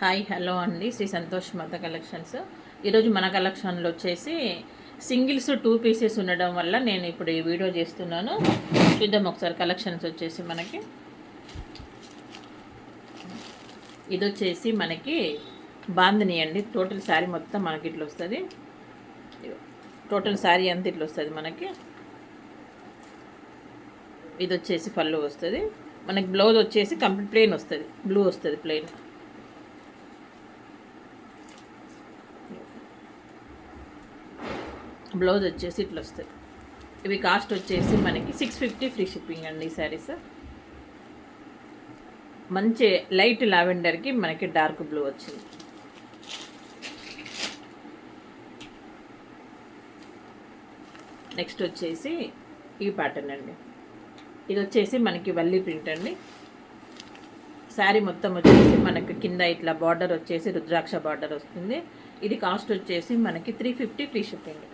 Hi hello అండి. శ్రీ సంతోష్ మాత collections. ఈరోజు మన కలెక్షన్లో వచ్చేసి సింగిల్స్ టూ పీసెస్ ఉండడం వల్ల నేను ఇప్పుడు ఈ వీడియో చేస్తున్నాను. చూద్దాం ఒకసారి కలెక్షన్స్ వచ్చేసి మనకి. ఇది వచ్చేసి మనకి బాందిని అండి. టోటల్ శారీ మొత్తం మనకి ఇట్లా వస్తుంది. టోటల్ శారీ అంతా ఇట్లా వస్తుంది మనకి. ఇది వచ్చేసి పళ్ళు వస్తుంది. మనకి బ్లౌజ్ వచ్చేసి కంప్లీట్ ప్లెయిన్ వస్తుంది. బ్లూ వస్తుంది ప్లెయిన్. బ్లౌజ్ వచ్చేసి ఇట్లా వస్తుంది ఇవి కాస్ట్ వచ్చేసి మనకి సిక్స్ ఫిఫ్టీ ఫ్రీ షిప్పింగ్ అండి ఈ శారీస్ మంచి లైట్ లావెండర్కి మనకి డార్క్ బ్లూ వచ్చింది. నెక్స్ట్ వచ్చేసి ఈ ప్యాటర్న్ అండి. ఇది వచ్చేసి మనకి వల్లి ప్రింట్ అండి. శారీ మొత్తం వచ్చేసి మనకి కింద ఇట్లా బార్డర్ వచ్చేసి రుద్రాక్ష బార్డర్ వస్తుంది. ఇది కాస్ట్ వచ్చేసి మనకి three fifty free shipping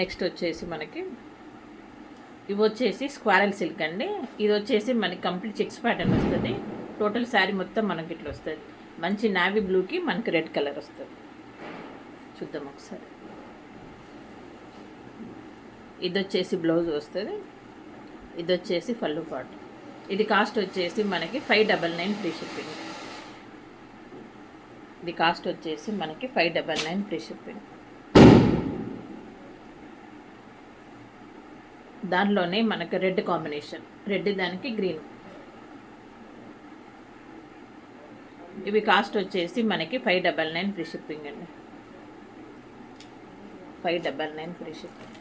next వచ్చేసి మనకి ఇవి వచ్చేసి స్క్వారల్ సిల్క్ అండి. ఇది వచ్చేసి మనకి కంప్లీట్ చెక్స్ ప్యాటర్న్ వస్తుంది. టోటల్ శారీ మొత్తం మనకి ఇట్లా వస్తుంది. మంచి నావీ బ్లూకి మనకి రెడ్ కలర్ వస్తుంది. చూద్దాం ఒకసారి. ఇది వచ్చేసి బ్లౌజ్ వస్తుంది. ఇది వచ్చేసి పళ్ళు పాటు ఇది కాస్ట్ వచ్చేసి మనకి five double nine free shipping ఇది కాస్ట్ వచ్చేసి మనకి five double nine free shipping దానిలోనే మనకి రెడ్ కాంబినేషన్. రెడ్ దానికి గ్రీన్. ఇవి కాస్ట్ వచ్చేసి మనకి five double nine free shipping అండి. Five double nine free shipping.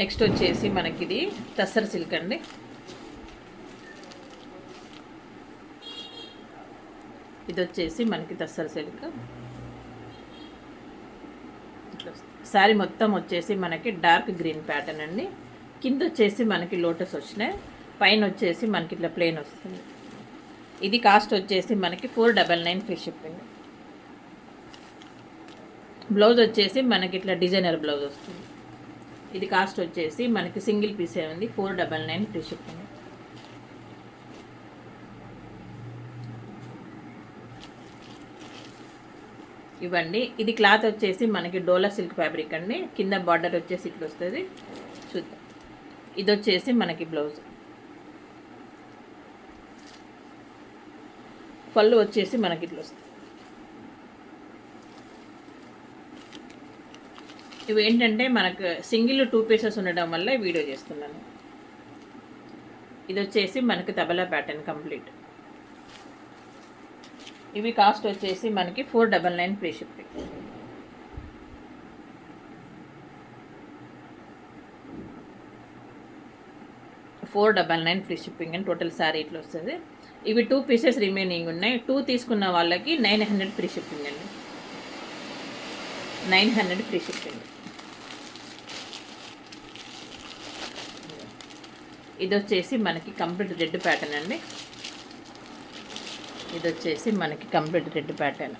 Next వచ్చేసి మనకి ఇది టస్సర్ సిల్క్ అండి. ఇది వచ్చేసి మనకి టస్సర్ సిల్క్. శారీ మొత్తం వచ్చేసి మనకి డార్క్ గ్రీన్ ప్యాటర్న్ అండి. కింద వచ్చేసి మనకి లోటస్ వచ్చినాయి. పైన వచ్చేసి మనకి ఇట్లా ప్లెయిన్ వస్తుంది. ఇది కాస్ట్ వచ్చేసి మనకి four double nine free shipping. Blouse వచ్చేసి మనకి ఇట్లా డిజైనర్ బ్లౌజ్ వస్తుంది. ఇది కాస్ట్ వచ్చేసి మనకి సింగిల్ పీసే ఉంది four double nine free shipping. ఇవ్వండి. ఇది క్లాత్ వచ్చేసి మనకి డోలా సిల్క్ ఫ్యాబ్రిక్ అండి. కింద బార్డర్ వచ్చేసి ఇట్లా వస్తుంది. చూద్దాం. ఇది వచ్చేసి మనకి బ్లౌజ్. పళ్ళు వచ్చేసి మనకి ఇట్లా వస్తుంది. ఇవి ఏంటంటే మనకు సింగిల్ టూ పీసెస్ ఉండడం వల్ల వీడియో చేస్తున్నాను. ఇది వచ్చేసి మనకి తబలా ప్యాటర్న్ కంప్లీట్. ఇవి కాస్ట్ వచ్చేసి మనకి four double nine free shipping. Four double nine free shipping అని టోటల్ శారీ ఇట్లా వస్తుంది. ఇవి టూ పీసెస్ రిమైనింగ్ ఉన్నాయి. టూ తీసుకున్న వాళ్ళకి నైన్ హండ్రెడ్ ఫ్రీ షిప్పింగ్ అండి. Nine hundred free shipping. ఇది వచ్చేసి మనకి కంప్లీట్ రెడ్ ప్యాటర్న్ అండి. ఇది వచ్చేసి మనకి complete red pattern.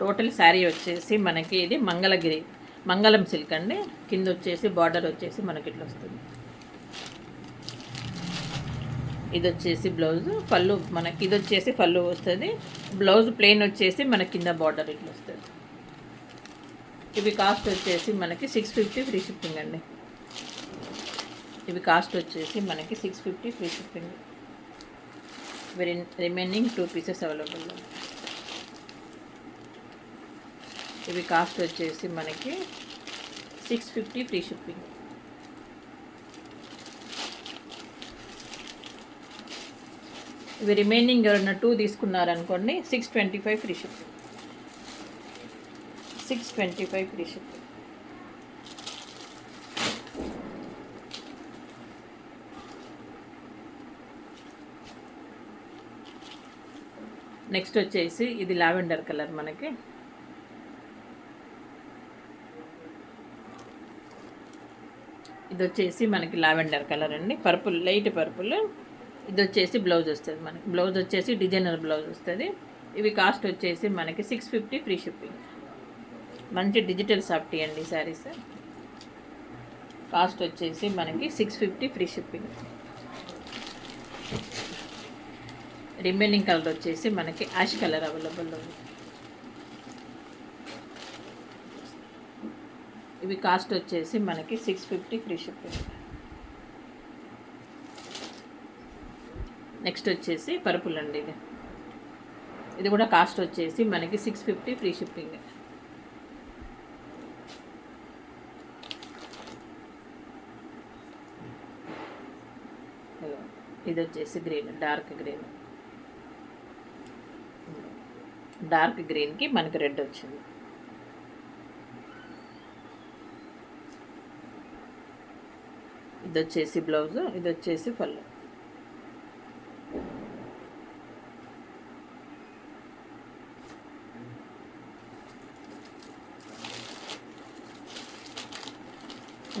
Total sari వచ్చేసి మనకి ఇది మంగళగిరి మంగళం సిల్క్ అండి. కింద వచ్చేసి బార్డర్ వచ్చేసి మనకి ఇట్లా వస్తుంది. ఇది వచ్చేసి బ్లౌజ్ పళ్ళు మనకి ఇది వచ్చేసి పళ్ళు వస్తుంది. బ్లౌజ్ ప్లెయిన్ వచ్చేసి మన కింద బార్డర్ ఇట్లా వస్తుంది. ఇవి కాస్ట్ వచ్చేసి మనకి సిక్స్ ఫిఫ్టీ ఫ్రీ షిప్పింగ్ అండి. ఇవి కాస్ట్ వచ్చేసి మనకి six fifty free shipping remaining two pieces available ఇవి కాస్ట్ వచ్చేసి మనకి సిక్స్ ఫిఫ్టీ ఫ్రీ షిప్పింగ్ ఇవి రిమైనింగ్ ఎవరైనా two తీసుకున్నారనుకోండి six twenty five free shipping six twenty five free shipping next వచ్చేసి ఇది లావెండర్ కలర్ మనకి. ఇది వచ్చేసి మనకి లావెండర్ కలర్ అండి. Purple light purple. ఇది వచ్చేసి బ్లౌజ్ వస్తుంది మనకి. బ్లౌజ్ వచ్చేసి డిజైనర్ బ్లౌజ్ వస్తుంది. ఇవి కాస్ట్ వచ్చేసి మనకి సిక్స్ ఫిఫ్టీ ఫ్రీ షిప్పింగ్. మంచి డిజిటల్ సాఫ్టీ అండి శారీస్ కాస్ట్ వచ్చేసి మనకి six fifty free shipping. Remaining colour వచ్చేసి మనకి యాష్ కలర్ అవైలబుల్ ఉంది. ఇవి కాస్ట్ వచ్చేసి మనకి six fifty free shipping next వచ్చేసి పర్పుల్ అండి ఇది ఇది కూడా కాస్ట్ వచ్చేసి మనకి సిక్స్ ఫిఫ్టీ ఫ్రీ షిప్పింగ్ ఇది వచ్చేసి గ్రీన్ డార్క్ గ్రీన్ డార్క్ గ్రీన్కి మనకి రెడ్ వచ్చింది. ఇది వచ్చేసి బ్లౌజ్ ఇది వచ్చేసి పళ్ళు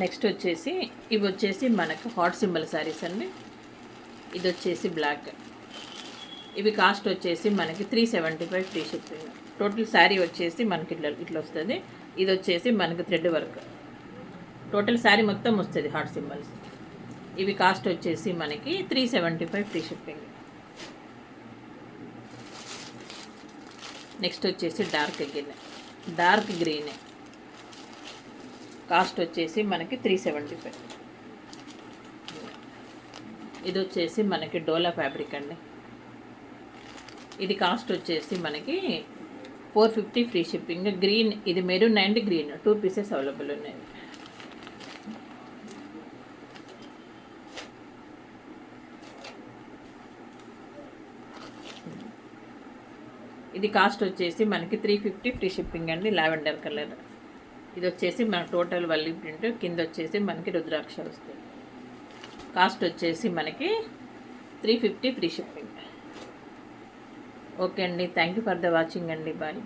నెక్స్ట్ వచ్చేసి ఇవి వచ్చేసి మనకు హాట్ సింబల్ శారీస్ అండి. ఇది వచ్చేసి బ్లాక్. ఇవి కాస్ట్ వచ్చేసి మనకి three seventy five free shipping total sari వచ్చేసి మనకి ఇట్లా ఇట్లా వస్తుంది. ఇది వచ్చేసి మనకి థ్రెడ్ వర్క్ టోటల్ శారీ మొత్తం వస్తుంది హాట్ సింబల్స్ ఇవి కాస్ట్ వచ్చేసి మనకి three seventy five free shipping next వచ్చేసి dark green dark green cost వచ్చేసి మనకి త్రీ సెవెంటీ ఫైవ్ ఇది వచ్చేసి మనకి డోలా ఫ్యాబ్రిక్ అండి. ఇది కాస్ట్ వచ్చేసి మనకి four fifty free shipping green ఇది maroon and green two pieces available ఉన్నాయి. ఇది కాస్ట్ వచ్చేసి మనకి త్రీ ఫిఫ్టీ ఫ్రీ షిప్పింగ్ అండి లావెండర్ కలర్ ఇది వచ్చేసి మన టోటల్ వల్లి ప్రింట్ కింద వచ్చేసి మనకి రుద్రాక్ష వస్తుంది. కాస్ట్ వచ్చేసి మనకి three fifty free shipping okay అండి. Thank you for the watching అండి. బాయ్